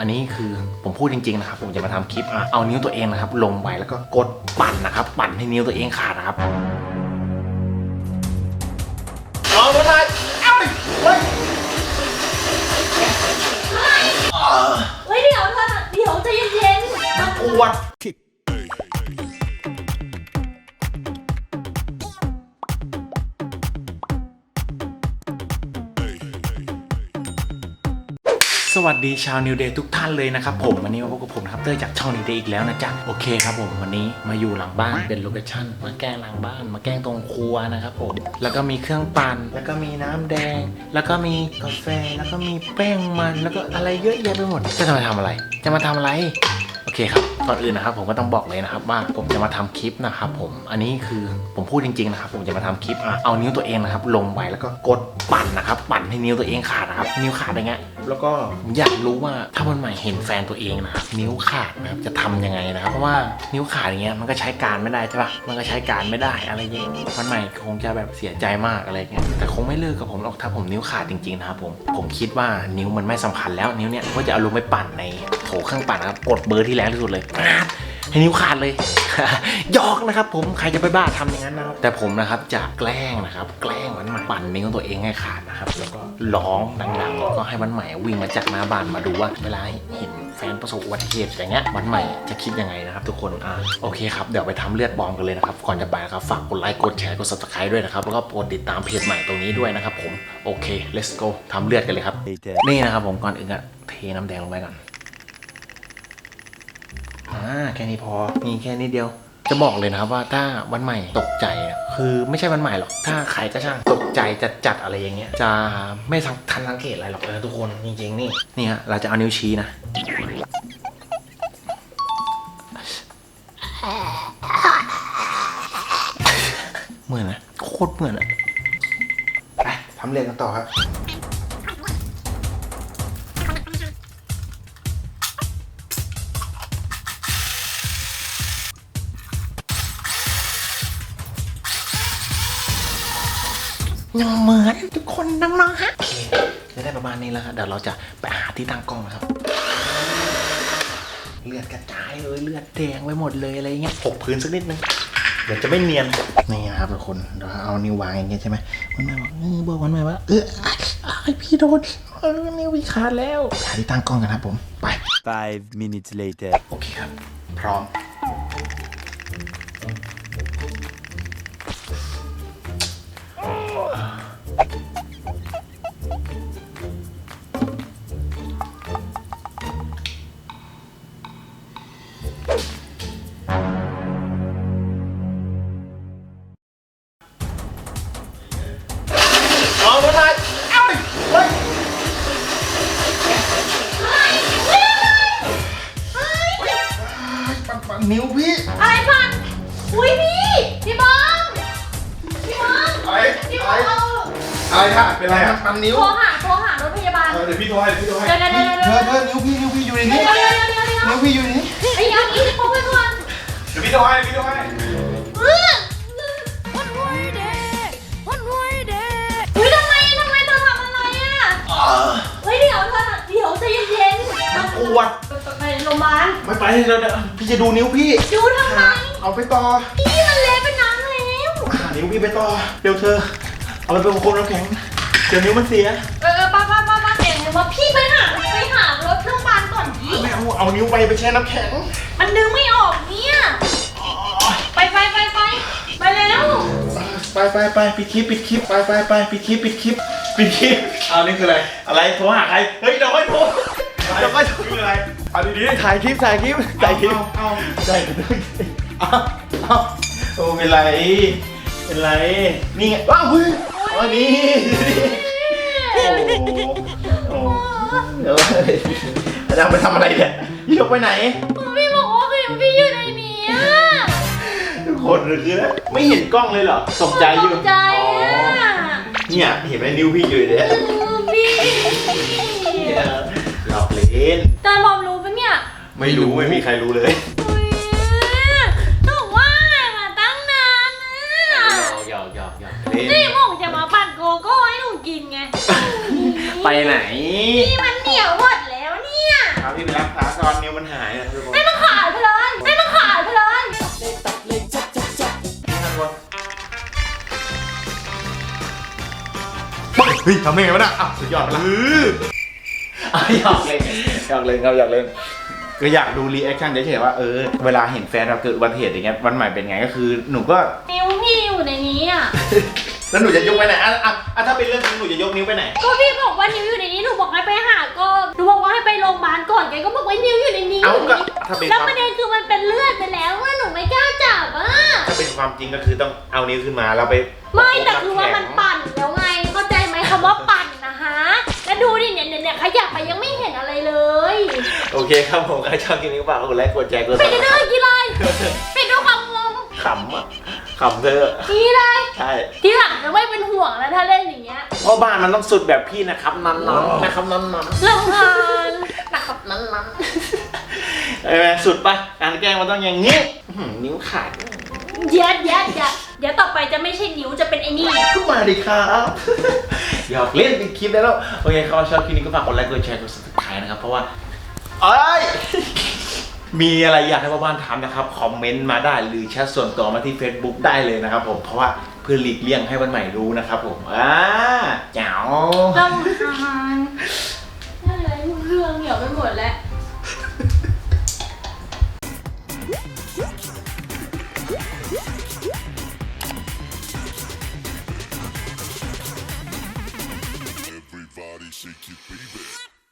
อันนี้คือผมพูดจริงๆนะครับ ผมจะมาทำคลิปเอานิ้วตัวเองนะครับ ลงไปแล้วก็กดปั่นนะครับ ปั่นให้นิ้วตัวเองขาดนะครับลอาไปเลยเอ้ยเฮ้ยเฮ้ยเดี๋ยวเธอเดี๋ยวใจเย็นๆมันปวด สวัสดีชาวนิวเดย์ทุกท่านเลยนะครับผมวันนี้มาพบกับผมนะครับเต้ยจากช่องนิวเดย์อีกแล้วนะจ๊ะโอเคครับผมวันนี้มาอยู่หลังบ้านเป็นโลเคชั่นมาแกล้งหลังบ้านมาแกล้งตรงครัวนะครับผมแล้วก็มีเครื่องปั่นแล้วก็มีน้ำแดง แล้วก็มีกาแฟแล้วก็มีแป้งมัน แล้วก็อะไรเยอะแยะไปหมดจะมาทำอะไร จะมาทำอะไร โอเคครับ ก่อนอื่นนะครับผมก็ต้องบอกเลยนะครับว่าผมจะมาทำคลิปนะครับผมอันนี้คือผมพูดจริงๆนะครับผมจะมาทำคลิปอะเอานิ้วตัวเองนะครับลงไปแล้วก็กดปั่นนะครับปั่นให้นิ้วตัวเองขาดนะครับนิ้วขาดอย่างเงี้ยแล้วก็อยากรู้ว่าถ้าวันใหม่เห็นแฟนตัวเองนะครับนิ้วขาดนะครับจะทำยังไงนะครับเพราะว่านิ้วขาดอย่างเงี้ยมันก็ใช้การไม่ได้ใช่ปะมันก็ใช้การไม่ได้อะไรเงี้ยวันใหม่คงจะแบบเสียใจมากอะไรเงี้ยแต่คงไม่เลิกกับผมหรอกถ้าผมนิ้วขาดจริงๆนะครับผมผมคิดว่านิ้วมันไม่สำคัญแล้วนิ้วเนี้ยก็จะเอาลงไปปั่นในโถเครื่องปั่นนะครับกดเบอร์ที่แรงที่สุดเลยให้นิ้วขาดเลยหยอกนะครับ ผมใครจะไปบ้าทำอย่างนั้นนะครับแต่ผมนะครับจะแกล้งนะครับ แกล้งมันใหม่ปั่นนิ้วตัวเองให้ขาดนะครับ แล้วก็ร้องดังๆแล้วก็ให้มันใหม่วิ่งมาจากหน้าบ้านมาดูว่าเวลาเห็นแฟนประสบอุบัติเหตุอย่างเงี้ยวันใหม่จะคิดยังไงนะครับทุกคนอะโอเคครับเดี๋ยวไปทำเลือดบอมกันเลยนะครับก่อนจะไปนะครับฝากกดไลค์กดแชร์กด subscribe ด้วยนะครับแล้วก็กดติดตามเพจใหม่ตรงนี้ด้วยนะครับผมโอเค let's go ทำเลือดกันเลยครับ Later. นี่นะครับผมก่อนอื่นก็เทน้ำแดงลงไปก่อนอ่า แค่นี้พอมีแค่นี้เดียว จะบอกเลยนะครับว่าถ้าวันใหม่ตกใจอะคือไม่ใช่วันใหม่หรอก ถ้าใครก็ช่างตกใจจะจัดอะไรอย่างเงี้ย จะไม่ทันทันสังเกตอะไรหรอกเออทุกคนจริงๆนี่นี่ฮะเราจะเอานิ้วชี้นะเหมือนนะโคตรเหมือนอะไปทำเรียนกันต่อครับ ยังเหมือนทุกคนน้องๆฮะโอเคจะได้ประมาณนี้แล้วฮะเดี๋ยวเราจะไปหาที่ตั้งกล้องนะครับ เลือดกระจายเลยเลือดแดงไปหมดเลยอะไรเงี้ยหกพื้นสักนิดนึงเดี๋ยวจะไม่เนียนนี่นะครับทุกคนเดี๋ยวเอานิ้ววางอย่างเงี้ยใช่ไหมวันใหม่บอกเออบอกวันใหม่ว่าเอออ้ายอ้ายพี่โดนเออนิ้วพี่ขาดแล้วหาที่ตั้งกล้องกันครับผมไป Five minutes later. โอเคครับ พร้อม นปันนิ้วพี่อะไรพันอุ้ยพี่พี่บอมพี่บอมอะไรพี่บอะอไรมเอาอะไรค่ะเป็นไรอะปันนิ้วโทรหาโทรหารถพยาบาลเออเดี๋ยวพี่โทรให้เดี๋ยวพี่โทรให้เดี๋ยวเดี๋ยวเดี๋ยวเธเดี๋ยวอเธอนิ้วพี่นิ้วพี่อยู่ในนี้เดี๋ยวเดี๋ยวเดี๋ยวเดี๋ยวนิ้วพี่อยู่ในนี้ไอ้ยังอีกโทรไปก่อนเดี๋ยวพี่โทรให้เดี๋ยวพี่โทรให้เอออุ้ยทำไมทำไมเธอทำอะไรอะเฮ้ยเดี๋ยวเธอเดี๋ยวใจเย็นๆมันปวด ไปโรงพยาบาลไม่ไปเดี๋ยวเดี๋ยวพี่จะดูนิ้วพี่ ดูทำไม เอาไปต่อ พี่มันเละเป็นน้ำแล้วหานิ้วพี่ไปต่อเดี๋ยวเธอ เอาไปเป็นโคมน้ำแข็ง เดี๋ยวนิ้วมันเสียเออป้าป้าป้าป้าเองว่าพี่ไปหาไปหารถโรงพยาบาลก่อนพี่ไม่เอา เอานิ้วไปไปแช่น้ำแข็ง มันดึงไม่ออกเนี่ยไปไปไปไปไปแล้วไปไปไปปิดคลิปปิดคลิปไปไปไปปิดคลิปปิดคลิปปิดคลิปเอานี่คืออะไร อะไรโทรหาใคร เฮ้ยเดี๋ยวค่อยโทร เดี๋ยวค่อยโทรคืออะไรเอาดีถ่ายคลิปถ่ายคลิปถ่ายคลิปเอาได้เอาเอาโอ้เป็นไร เป็นไร นี่ไงว้าวเฮ้ยอ๋อนี่โอ้โหเดี๋ยวอาจารย์ไปทำอะไรเนี่ยยี่ยกไปไหน พี่บอกว่าพี่พี่อยู่ในนี้อะ ทุกคนคือไม่เห็นกล้องเลยเหรอตกใจอยู่ตกใจอะเนี่ยเห็นไหมนิ้วพี่อยู่เนี่ยเออพี่หลอ กเล่นตาบอมรู้ปะเนี่ยไม่รู้ไม่มีใครรู้เลยอุ๊ยต้องว่ามาตั้งนานนะหยอกหยอกหยอกเล่นนี่ผมจะมาปั่นโกโก้ให้หนูกินไงไปไหน นี่มันเหนียวหมดแล้วเนี่ยพาพี่ไปรักษาก่อนนิ้วมันหายนะครับทุกคนให้มันขาดไปเลยให้มันขาดไปเลยเฮ้ยทำได้ไงวะน่ะอ้าวสุดยอดไปละอะ หยอกเล่นหยอกเล่นครับหยอกเล่นก็อยากดูรีแอคชั่นเฉยๆว่าเออเวลาเห็นแฟนเราเกิดอุบัติเหตุอย่างเงี้ยวันใหม่เป็นไงก็คือหนูก็ นิ้วพี่อยู่ในนี้อะ แล้วหนูจะยกไปไหนอะอะอะถ้าเป็นเรื่องจริงหนูจะยกนิ้วไปไหน ก็พี่บอกว่านิ้วอยู่ในนี้หนูบอกให้ไปหาก็หนูบอกว่าให้ไปโรงพยาบาลก่อนแกก็บอกว่านิ้วอยู่ในนี้เอ้าอยู่ในก็นี้ถ้าเป็นคแล้ววามประเด็นคือมันเป็นเลือดไปแล้วว่าหนูไม่กล้าจับอะถ้าเป็นความจริงก็คือต้องเอานิ้วขึ้นมาแล้วไปไม่แต่คือว่ามันปั่นแล้วไงเข้าใจไหมคำว่า เนี่ยเนี่ยเนี่ยขยับไปยังไม่เห็นอะไรเลยโอเคครับผมใครชอบคลิปนี้ก็ฝากกดไลค์กดแชร์กดไปกันเลยกี่เลยไปดูความงงขำอะขำเธอนี่เลยใช่ ทีหลังจะไม่เป็นห่วงแล้วถ้าเล่นอย่างเงี้ยเพราะบ้านมันต้องสุดแบบพี่นะครับนันนันนะครับนันนันลำคาญนะครับนั้นนั้นเอ้ยสุดปะการแกล้งมันต้องอย่างนี้อื้อหือนิ้วขาดเย็ดเย็ดเย็ดเดี๋ยวต่อไปจะไม่ใช่นิ้วจะเป็นไอ้นี่ ก็มาดิครับ หยอกเล่นเป็นคลิปได้แล้ว โอเคครับชอบคลิปนี้ก็ฝากกดไลค์กดแชร์กด subscribe นะครับ เพราะว่าเอ้ยมีอะไรอยากให้พ่อบ้านถามนะครับ คอมเมนต์มาได้หรือแชทส่วนตัวมาที่ Facebook ได้เลยนะครับผมเพราะว่าเพื่อหลีกเลี่ยงให้วันใหม่รู้นะครับผมอ่าเจ๋วลำคาญอะไรเรื่องเหนียวไปหมดแล้ว